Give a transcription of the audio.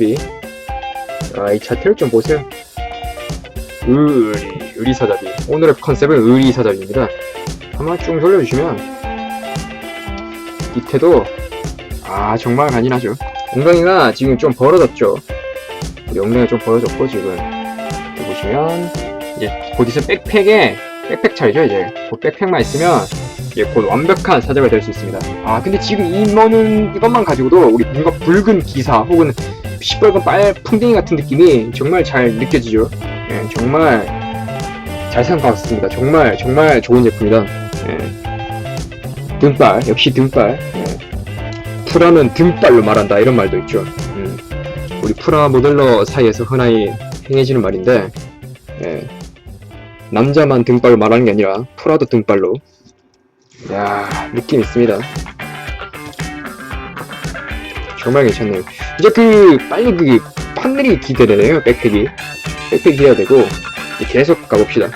사자비. 아, 이 자태를 좀 보세요. 의리, 의리 사자비. 오늘의 컨셉은 의리 사자비입니다. 한번 쭉 돌려주시면 밑에도 아 정말 간지나죠. 엉덩이가 지금 좀 벌어졌죠. 우리 엉덩이가 좀 벌어졌고 지금 보시면 이제 곧 있으면 백팩에 백팩 차이죠 이제 곧 백팩만 있으면 이제 곧 완벽한 사자가 될 수 있습니다. 아 근데 지금 이거는 이것만 가지고도 우리 뭔가 붉은 기사 혹은 시뻘건 빨 풍뎅이 같은 느낌이 정말 잘 느껴지죠. 예, 정말 잘 생각했습니다. 정말 정말 좋은 제품이다. 예. 등발 역시 등발. 예. 프라는 등발로 말한다 이런 말도 있죠. 음. 우리 프라 모델러 사이에서 흔하게 행해지는 말인데 예. 남자만 등발로 말하는 게 아니라 프라도 등발로. 야 느낌 있습니다. 정말 괜찮네요. 이제 그 빨리 그 판넬이 기대되네요. 백팩이 백팩이 해야 되고 계속 가봅시다.